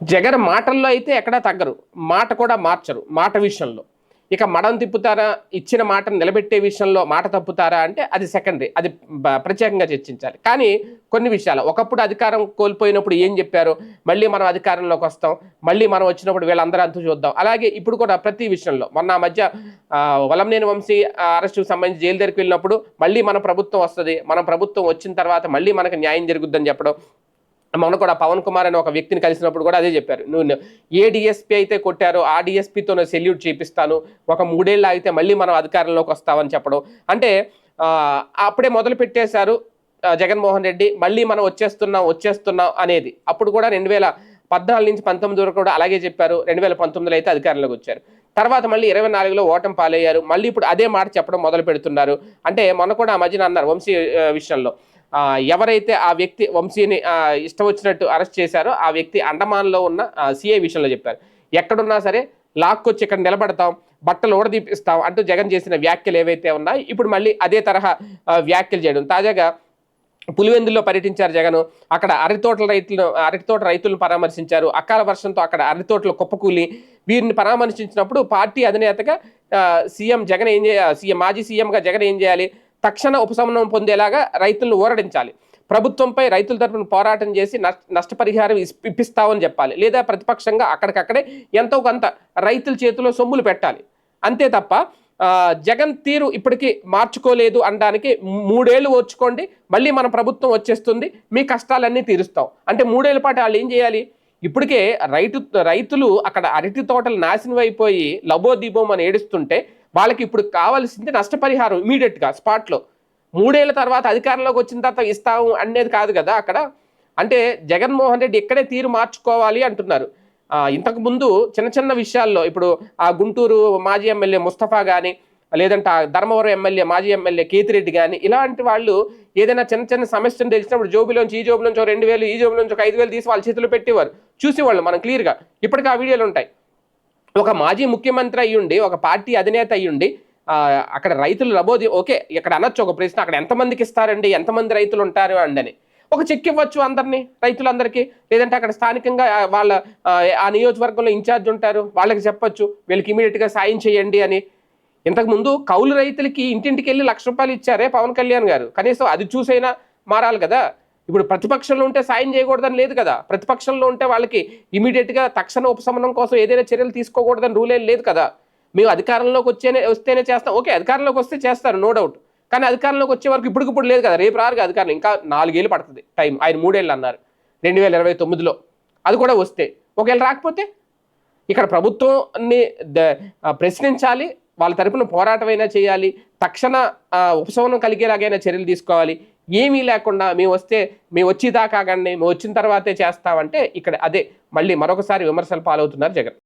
జగన్ మాటల్లో అయితే ఎక్కడా తగ్గరు. మాట కూడా మార్చరు మాట విషయంలో. ఇక మడం తిప్పుతారా ఇచ్చిన మాటను నిలబెట్టే విషయంలో మాట తప్పుతారా అంటే అది సెకండరీ అది ప్రత్యేకంగా చర్చించాలి. కానీ కొన్ని విషయాలు ఒకప్పుడు అధికారం కోల్పోయినప్పుడు ఏం చెప్పారు? మళ్ళీ మనం అధికారంలోకి వస్తాం మళ్ళీ మనం వచ్చినప్పుడు వీళ్ళందరూ అంతా చూద్దాం. అలాగే ఇప్పుడు కూడా ప్రతి విషయంలో మొన్న మధ్య వలంనేని వంశీ అరెస్టుకు సంబంధించి జైలు దగ్గరికి వెళ్ళినప్పుడు మళ్ళీ మన ప్రభుత్వం వస్తుంది మన ప్రభుత్వం వచ్చిన తర్వాత మళ్ళీ మనకు న్యాయం జరుగుద్దని చెప్పడం మొన్న కూడా పవన్ కుమార్ అనే ఒక వ్యక్తిని కలిసినప్పుడు కూడా అదే చెప్పారు. నువ్వు ఏ డిఎస్పీ అయితే కొట్టారో ఆ డిఎస్పీతో సెల్యూట్ చేపిస్తాను. ఒక మూడేళ్ళు ఆగితే మళ్ళీ మనం అధికారంలోకి వస్తామని చెప్పడం. అంటే అప్పుడే మొదలు పెట్టేశారు జగన్మోహన్ రెడ్డి. మళ్ళీ మనం వచ్చేస్తున్నాం వచ్చేస్తున్నాం అనేది. అప్పుడు కూడా రెండు వేల పద్నాలుగు నుంచి పంతొమ్మిది వరకు కూడా అలాగే చెప్పారు. రెండు వేల పంతొమ్మిదిలో అయితే అధికారంలోకి వచ్చారు. తర్వాత మళ్ళీ ఇరవై నాలుగులో ఓటం పాలయ్యారు. మళ్ళీ ఇప్పుడు అదే మాట చెప్పడం మొదలు పెడుతున్నారు. అంటే మొన్న కూడా ఆ మధ్యన అన్నారు వంశీ విషయంలో. ఎవరైతే ఆ వ్యక్తి వంశీని ఇష్టం వచ్చినట్టు అరెస్ట్ చేశారో ఆ వ్యక్తి అండమాన్లో ఉన్న సిఐ విషయంలో చెప్పారు. ఎక్కడున్నా సరే లాక్కొచ్చి ఇక్కడ నిలబడతాం బట్టలు ఊడదీపిస్తాం అంటూ జగన్ చేసిన వ్యాఖ్యలు ఏవైతే ఉన్నాయో ఇప్పుడు మళ్ళీ అదే తరహా వ్యాఖ్యలు చేయడం. తాజాగా పులివెందుల్లో పర్యటించారు జగన్. అక్కడ అరటితోటల రైతులను అరటితోట రైతులను పరామర్శించారు. అకాల వర్షంతో అక్కడ అరటితోటలు కుప్పకూలి వీరిని పరామర్శించినప్పుడు పార్టీ అధినేతగా సీఎం జగన్ ఏం చేయాలి సీఎం మాజీ సీఎంగా జగన్ ఏం చేయాలి తక్షణ ఉపశమనం పొందేలాగా రైతులను ఊరడించాలి ప్రభుత్వంపై రైతుల తరపున పోరాటం చేసి నష్ట నష్టపరిహారం ఇస్- ఇప్పిస్తామని చెప్పాలి. లేదా ప్రతిపక్షంగా అక్కడికక్కడే ఎంతో కొంత రైతుల చేతిలో సొమ్ములు పెట్టాలి. అంతే తప్ప జగన్ తీరు ఇప్పటికీ మార్చుకోలేదు అనడానికి మూడేళ్ళు ఓర్చుకోండి మళ్ళీ మన ప్రభుత్వం వచ్చేస్తుంది మీ కష్టాలన్నీ తీరుస్తాం. అంటే మూడేళ్ళ పాటు వాళ్ళు ఏం చేయాలి? ఇప్పటికే రైతు రైతులు అక్కడ అరటి తోటలు నాశనం అయిపోయి లబోదీపం అని ఏడుస్తుంటే వాళ్ళకి ఇప్పుడు కావాల్సింది నష్టపరిహారం ఇమీడియట్గా స్పాట్లో. మూడేళ్ళ తర్వాత అధికారంలోకి వచ్చిన తర్వాత ఇస్తాము అనేది కాదు కదా అక్కడ. అంటే జగన్మోహన్ రెడ్డి ఇక్కడే తీరు మార్చుకోవాలి అంటున్నారు. ఇంతకు ముందు చిన్న చిన్న విషయాల్లో ఇప్పుడు ఆ గుంటూరు మాజీ ఎమ్మెల్యే ముస్తఫా కానీ లేదంటే ఆ ధర్మవరం ఎమ్మెల్యే మాజీ ఎమ్మెల్యే కేతిరెడ్డి కానీ ఇలాంటి వాళ్ళు ఏదైనా చిన్న చిన్న సమస్యను తెలిసినప్పుడు జోబులోంచి ఈ జోబులోంచి రెండు వేలు ఈ జోబులోంచి ఒక ఐదు వేలు తీసి వాళ్ళ చేతిలో పెట్టేవారు. చూసేవాళ్ళు మనం క్లియర్గా. ఇప్పటికీ ఆ వీడియోలు ఉంటాయి. ఒక మాజీ ముఖ్యమంత్రి అయ్యుండి ఒక పార్టీ అధినేత అయ్యుండి అక్కడ రైతులు లబోది ఓకే ఇక్కడ అనొచ్చు ఒక ప్రశ్న అక్కడ ఎంతమందికి ఇస్తారండి ఎంతమంది రైతులు ఉంటారు అండి ఒక చెక్ ఇవ్వచ్చు అందరినీ రైతులందరికీ లేదంటే అక్కడ స్థానికంగా వాళ్ళ ఆ నియోజకవర్గంలో ఇన్ఛార్జ్ ఉంటారు వాళ్ళకి చెప్పొచ్చు వీళ్ళకి ఇమీడియట్గా సాయం చేయండి అని. ఇంతకుముందు కౌలు రైతులకి ఇంటింటికి వెళ్ళి లక్ష రూపాయలు ఇచ్చారే పవన్ కళ్యాణ్ గారు. కనీసం అది చూసైనా మారాలి కదా. ఇప్పుడు ప్రతిపక్షంలో ఉంటే సాయం చేయకూడదని లేదు కదా. ప్రతిపక్షంలో ఉంటే వాళ్ళకి ఇమీడియట్గా తక్షణ ఉపశమనం కోసం ఏదైనా చర్యలు తీసుకోకూడదని రూల్ ఏం లేదు కదా. మేము అధికారంలోకి వచ్చేనే వస్తేనే చేస్తాం. ఓకే అధికారంలోకి వస్తే చేస్తారు నో డౌట్ కానీ అధికారంలోకి వచ్చే వరకు ఇప్పటికిప్పుడు లేదు కదా. రేపు రారు అధికారం ఇంకా నాలుగేళ్ళు పడుతుంది టైం ఆయన మూడేళ్ళు అన్నారు. రెండు వేల ఇరవై తొమ్మిదిలో. అది కూడా వస్తే. ఒకవేళ రాకపోతే ఇక్కడ ప్రభుత్వాన్ని ద- ప్రశ్నించాలి. వాళ్ళ తరపున పోరాటమైనా చేయాలి. తక్షణ ఉపశమనం కలిగేలాగైనా చర్యలు తీసుకోవాలి. ఏమీ లేకుండా మేము వస్తే మేము వచ్చేదాకా కాకండి మేము వచ్చిన తర్వాతే చేస్తామంటే ఇక్కడ అదే మళ్ళీ మరొకసారి విమర్శలు పాలవుతున్నారు జగన్.